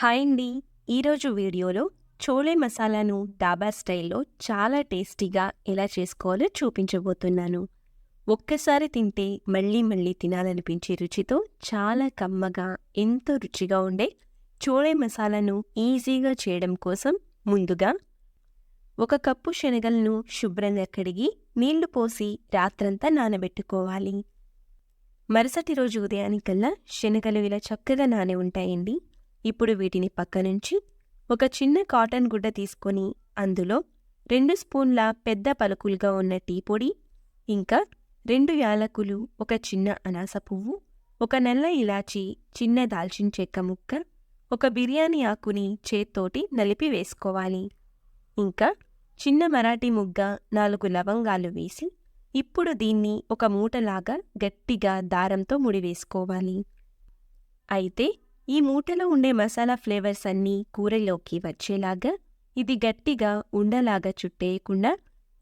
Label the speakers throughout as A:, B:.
A: Hi అండి. ఈరోజు వీడియోలో చోలే మసాలాను డాబా స్టైల్లో చాలా టేస్టీగా ఎలా చేసుకోవాలో చూపించబోతున్నాను. ఒక్కసారి తింటే మళ్ళీ మళ్ళీ తినాలనిపించే రుచితో చాలా కమ్మగా ఎంతో రుచిగా ఉండే చోళే మసాలాను ఈజీగా చేయడం కోసం ముందుగా ఒక కప్పు శనగలను శుభ్రంగా కడిగి నీళ్ళు పోసి రాత్రంతా నానబెట్టుకోవాలి. మరుసటి రోజు ఉదయానికల్లా శనగలు ఇలా చక్కగా నానే ఉంటాయండి. ఇప్పుడు వీటిని పక్కనుంచి ఒక చిన్న కాటన్ గుడ్డ తీసుకొని అందులో రెండు స్పూన్ల పెద్ద పలుకులుగా ఉన్న టీ పొడి ఇంకా రెండు యాలకులు ఒక చిన్న అనాస పువ్వు ఒక నల్ల ఇలాచి చిన్న దాల్చిన చెక్క ముక్క ఒక బిర్యానీ ఆకుని చేత్తోటి నలిపి వేసుకోవాలి. ఇంకా చిన్న మరాఠీ ముగ్గ నాలుగు లవంగాలు వేసి ఇప్పుడు దీన్ని ఒక మూటలాగా గట్టిగా దారంతో ముడివేసుకోవాలి. అయితే ఈ మూటలో ఉండే మసాలా ఫ్లేవర్స్ అన్నీ కూరలోకి వచ్చేలాగా ఇది గట్టిగా ఉండలాగా చుట్టేయకుండా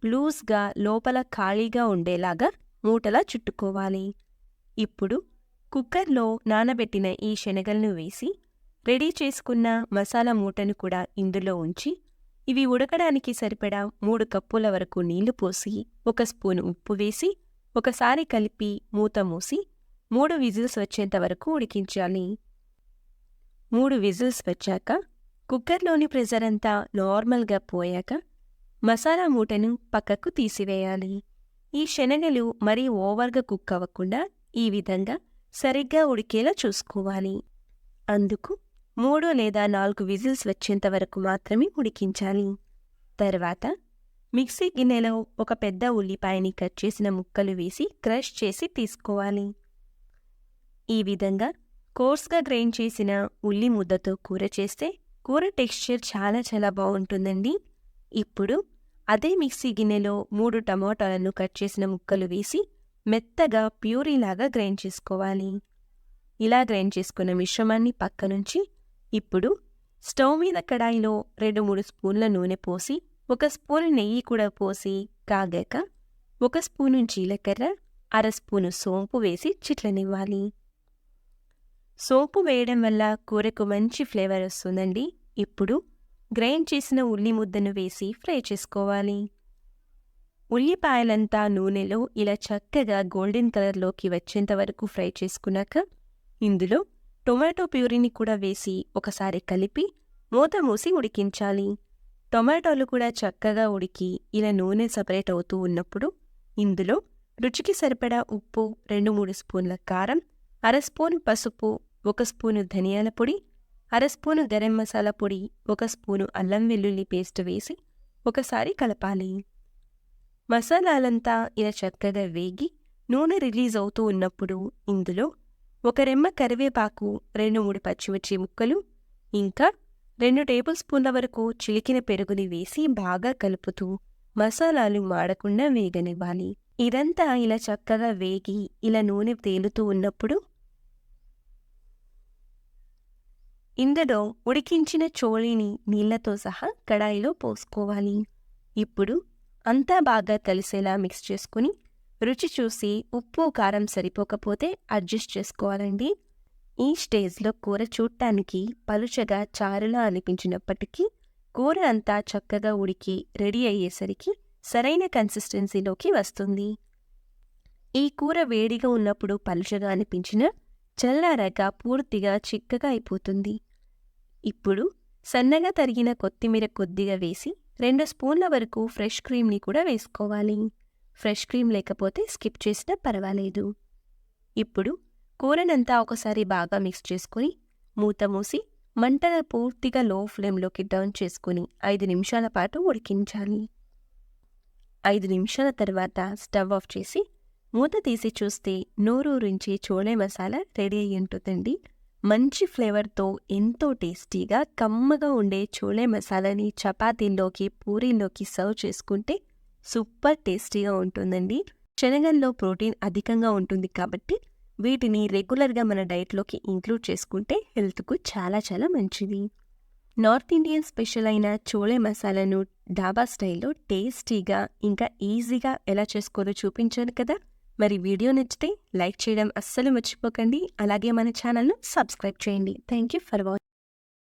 A: లూజ్గా లోపల ఖాళీగా ఉండేలాగా మూటలా చుట్టుకోవాలి. ఇప్పుడు కుక్కర్లో నానబెట్టిన ఈ శనగలను వేసి రెడీ చేసుకున్న మసాలా మూటను కూడా ఇందులో ఉంచి ఇవి ఉడకడానికి సరిపడా మూడు కప్పుల వరకు నీళ్ళు పోసి ఒక స్పూన్ ఉప్పు వేసి ఒకసారి కలిపి మూత మూసి మూడు విజిల్స్ వచ్చేంత వరకు ఉడికించాలి. మూడు విజిల్స్ వచ్చాక కుక్కర్లోని ప్రెజర్ అంతా నార్మల్గా పోయాక మసాలా మూటను పక్కకు తీసివేయాలి. ఈ శనగలు మరీ ఓవర్గా కుక్ అవ్వకుండా ఈ విధంగా సరిగ్గా ఉడికేలా చూసుకోవాలి. అందుకు మూడు లేదా నాలుగు విజిల్స్ వచ్చేంత వరకు మాత్రమే ఉడికించాలి. తర్వాత మిక్సీ గిన్నెలో ఒక పెద్ద ఉల్లిపాయని కట్ చేసిన ముక్కలు వేసి క్రష్ చేసి తీసుకోవాలి. ఈ విధంగా కోర్స్గా గ్రైండ్ చేసిన ఉల్లి ముద్దతో కూర చేస్తే కూర టెక్స్చర్ చాలా చాలా బాగుంటుందండి. ఇప్పుడు అదే మిక్సీ గిన్నెలో మూడు టమాటాలను కట్ చేసిన ముక్కలు వేసి మెత్తగా ప్యూరీలాగా గ్రైండ్ చేసుకోవాలి. ఇలా గ్రైండ్ చేసుకున్న మిశ్రమాన్ని పక్కనుంచి ఇప్పుడు స్టవ్ మీద కడాయిలో రెండు మూడు స్పూన్ల నూనె పోసి ఒక స్పూన్ నెయ్యి కూడా పోసి కాగాక ఒక స్పూను జీలకర్ర అర స్పూను సోంపు వేసి చిట్లనివ్వాలి. సోపు వేయడం వల్ల కూరకు మంచి ఫ్లేవర్ వస్తుందండి. ఇప్పుడు గ్రైండ్ చేసిన ఉల్లి ముద్దను వేసి ఫ్రై చేసుకోవాలి. ఉల్లిపాయలంతా నూనెలో ఇలా చక్కగా గోల్డెన్ కలర్లోకి వచ్చేంత వరకు ఫ్రై చేసుకున్నాక ఇందులో టొమాటో ప్యూరీని కూడా వేసి ఒకసారి కలిపి మూత మూసి ఉడికించాలి. టొమాటోలు కూడా చక్కగా ఉడికి ఇలా నూనె సపరేట్ అవుతూ ఉన్నప్పుడు ఇందులో రుచికి సరిపడా ఉప్పు రెండు మూడు స్పూన్ల కారం అర స్పూన్ పసుపు ఒక స్పూను ధనియాల పొడి అర స్పూను గరం మసాలా పొడి ఒక స్పూను అల్లం వెల్లుల్లి పేస్ట్ వేసి ఒకసారి కలపాలి. మసాలాలంతా ఇలా చక్కగా వేగి నూనె రిలీజ్ అవుతూ ఉన్నప్పుడు ఇందులో ఒక రెమ్మ కరివేపాకు రెండు మూడు పచ్చిమిర్చి ముక్కలు ఇంకా రెండు టేబుల్ స్పూన్ల వరకు చిలికిన పెరుగుని వేసి బాగా కలుపుతూ మసాలాలు మాడకుండా వేగనివ్వాలి. ఇదంతా ఇలా చక్కగా వేగి ఇలా నూనె తేలుతూ ఉన్నప్పుడు ఇందులో ఉడికించిన చోళీని నీళ్ళతో సహా కడాయిలో పోసుకోవాలి. ఇప్పుడు అంతా బాగా కలిసేలా మిక్స్ చేసుకుని రుచి చూసి ఉప్పు కారం సరిపోకపోతే అడ్జస్ట్ చేసుకోవాలండి. ఈ స్టేజ్లో కూర చూడటానికి పలుచగా చారులా అనిపించినప్పటికీ కూర అంతా చక్కగా ఉడికి రెడీ అయ్యేసరికి సరైన కన్సిస్టెన్సీలోకి వస్తుంది. ఈ కూర వేడిగా ఉన్నప్పుడు పలుచగా అనిపించిన చల్లారాక పూర్తిగా చిక్కగా అయిపోతుంది. ఇప్పుడు సన్నగా తరిగిన కొత్తిమీర కొద్దిగా వేసి రెండు స్పూన్ల వరకు ఫ్రెష్ క్రీమ్ని కూడా వేసుకోవాలి. ఫ్రెష్ క్రీమ్ లేకపోతే స్కిప్ చేసినా పర్వాలేదు. ఇప్పుడు కూరనంతా ఒకసారి బాగా మిక్స్ చేసుకుని మూత మూసి మంటను పూర్తిగా లో ఫ్లేమ్లోకి డౌన్ చేసుకుని ఐదు నిమిషాల పాటు ఉడికించాలి. ఐదు నిమిషాల తర్వాత స్టవ్ ఆఫ్ చేసి మూత తీసి చూస్తే నోరూరించి చోళే మసాలా రెడీ అయ్యి ఉంటుందండి మంచి ఫ్లేవర్తో ఎంతో టేస్టీగా కమ్మగా ఉండే చోలే మసాలాని చపాతీల్లోకి పూరీల్లోకి సర్వ్ చేసుకుంటే సూపర్ టేస్టీగా ఉంటుందండి. శనగల్లో ప్రోటీన్ అధికంగా ఉంటుంది కాబట్టి వీటిని రెగ్యులర్గా మన డైట్లోకి ఇంక్లూడ్ చేసుకుంటే హెల్త్కు చాలా చాలా మంచిది. నార్త్ ఇండియన్ స్పెషల్ అయిన చోలే మసాలాను డాబా స్టైల్లో టేస్టీగా ఇంకా ఈజీగా ఎలా చేసుకోవాలో చూపించాను కదా? మరి వీడియో నచ్చితే లైక్ చేయడం అస్సలు మర్చిపోకండి. అలాగే మన ఛానల్ను సబ్స్క్రైబ్ చేయండి. Thank you for watching